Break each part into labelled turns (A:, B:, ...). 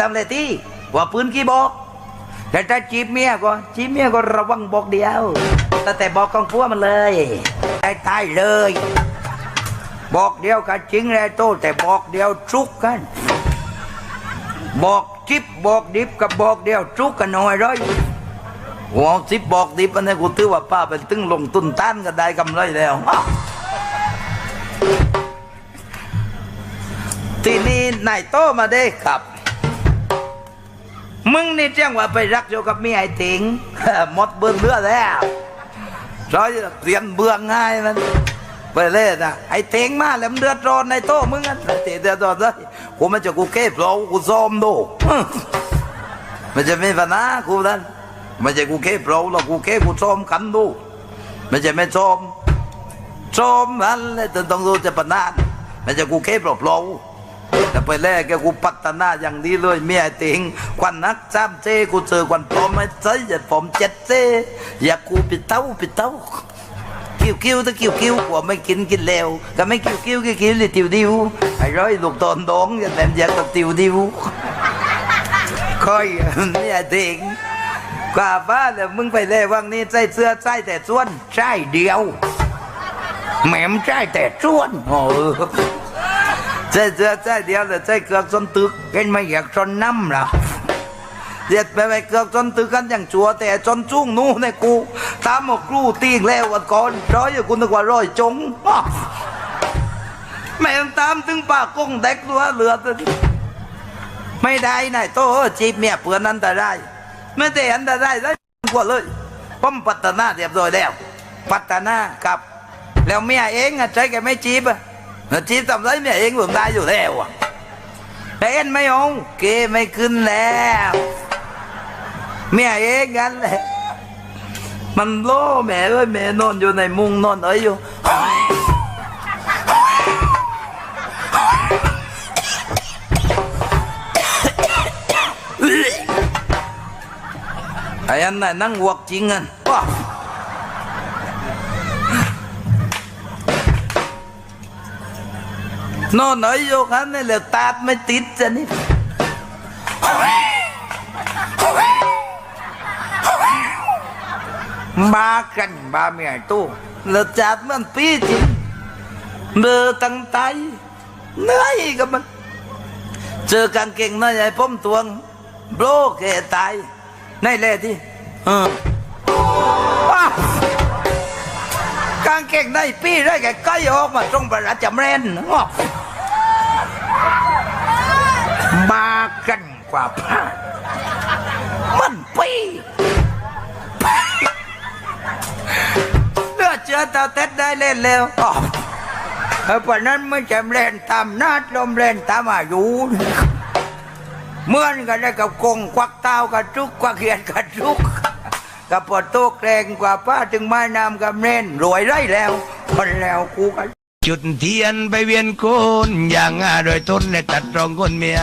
A: ทำอะไรที่ว่าปืนกี่บอกแต่ถ้าจีบเมียก็จีบเมียก็ระวังบอกเดียวแต่แต่บอกของพัวมันเลยตายตายเลย บอกเดียวกันจริงเลยโตแต่บอกเดียวจุกกัน บอกจิบบอกดิบกับบอกเดียวจุกกันหน่อยร้อยหัวจิบบอกดิบอันนี้กูถือว่าป้าเป็นตึงลงตุนต้านก็ได้กำไรแล้วอ้าวทีนี้นายโตมาได้ครับ มึงนี่แจ้งว่าไปรักอยู่กับเมียไอ้ถิงหมดเบื้องเลือดแล้วร้อยเรียนเบื้องง่ายมันไปเลยนะไอ้เถิงมาแล้วมันเดือดร้อนในโต๊ะมึงอะเถิงเดือดร้อนเลยกูมันจะกูเก็บเรากูซ้อมดูมันจะไม่ปัญหากูนั่นมันจะกูเก็บเราแล้วกูเก็บกูซ้อมกันดูมันจะไม่ซ้อมซ้อมนั่นเลยต้องต้องดูจะปัญหามันจะกูเก็บเราเรา แต่ไปแรกแกกูพัฒนาอย่างนี้เลยเมียติงควันนักจ้ามเจกูเจอควันปอมไม่ใช่อย่าผมเจ็ดเจอย่ากูปิดเต้าปิดเต้าคิวคิวถ้าคิวคิวกูไม่กินกินแล้วก็ไม่คิวคิวกินกินเลยติวดิวไอ้ร้อยลูกตอนดองอย่าแหลมอยากกับติวดิวคอยเมียติงกว่าบ้าแล้วมึงไปเลยว่างนี้ใส่เสื้อใส่แต่ส่วนใช่เดียวแหมมใช่แต่ส่วนโอ้ ใช่เสื้อใช่เดียวเลยใช่เกือกจนตึกเห็นไม่อยากจนน้ำล่ะเด็ดไปไปเกือกจนตึกกันอย่างชัวแต่จนจุ้งนู้นในกูตามหมกกลูตีงแล้ววันก่อนร้อยอยู่กูนึกว่าร้อยจงอ้าวแม่งตามถึงปากกงเด็กตัวเหลือตัวนี้ไม่ได้นายโตจีบเมียเปือนอันตรายไม่แต่อันตรายแล้วกว่าเลยผมพัฒนาเรียบร้อยแล้วพัฒนากับ แล้วเมียเองอะใจแกไม่จีบอะ แล้วจีบทำไรเมียเองผมได้อยู่แล้วอะแต่เอ็นไม่เอาเกไม่ขึ้นแล้วเมียเองกันแหละมันโล่แม่เอ้ยแม่นอนอยู่ในมุงนอนเอ้ยอยู่ไอ้อันนั้นนั่งวกจริงอั นอนน้อยโยกันเนี่ยเหลือตาไม่ติดจะนี่บ้ากันบ้าเมียตู้เหลือจัดมันปีจริงเดือตั้งใจเหนื่อยกับมัน เจอกางเก่งน้อยใหญ่ป้อมตวงโบรกเกตายในเล่ที่เออ ว้างเกงในปี้ได้แก่ก้อยออกมาตรงประจำเรนงอกมากันกว่าผ้ามันปี้เลือดเชื้อเตาเต็ดได้เล่นแล้วอ๋อเพราะนั้นไม่จำเล่นตามนาดลมเล่นตามอายุเมื่อนกันได้กับกงควักเต้ากับจุกควักเขียนกับจุก กับปอดโตแกรงกว่าป้าถึงไม้น้ำกับเน่นรวยไรแล้วคนแล้วกูกัน
B: จุดเทียนไปเวียนโกนอย่างง่าโดยต้นและตัดรองก้นเมีย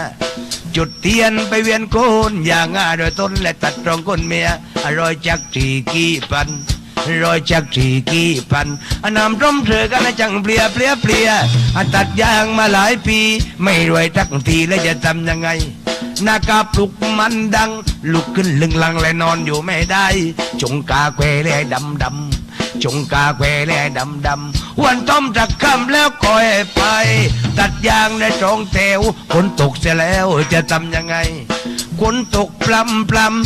B: จุดเทียนไปเวียนโกนอย่างง่าโดยต้นและตัดรองก้นเมียอร่อยจักทีกี่ปันรอยจักทีกี่ปันอนนำร่มเธอกันนะจังเปลียเปลียเปลียอะตัดยางมาหลายปี ไม่รวยทักทีแล้วจะทำยังไง น้ากาปลุกมันดัง ลุกขึ้นลึงลังและนอนอยู่ไม่ได้ จงกาแควและดำดำจงกาแควแลดำดำวันต้มจักคำแล้วคอยไป ตัดยางในตรงเตวฝนตกเสียแล้วจะทำยังไงฝนตกปลำปลำ